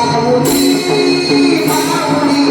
माऊली माऊली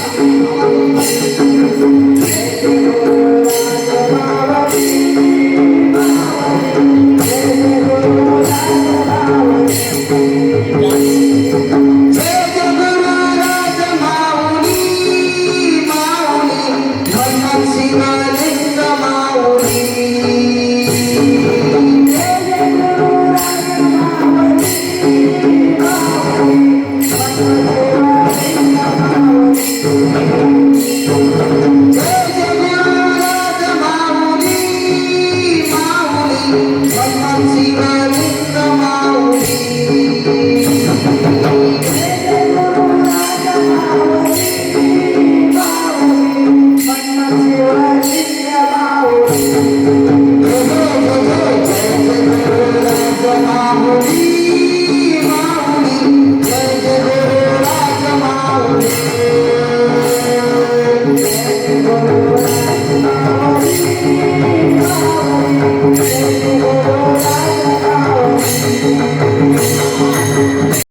Música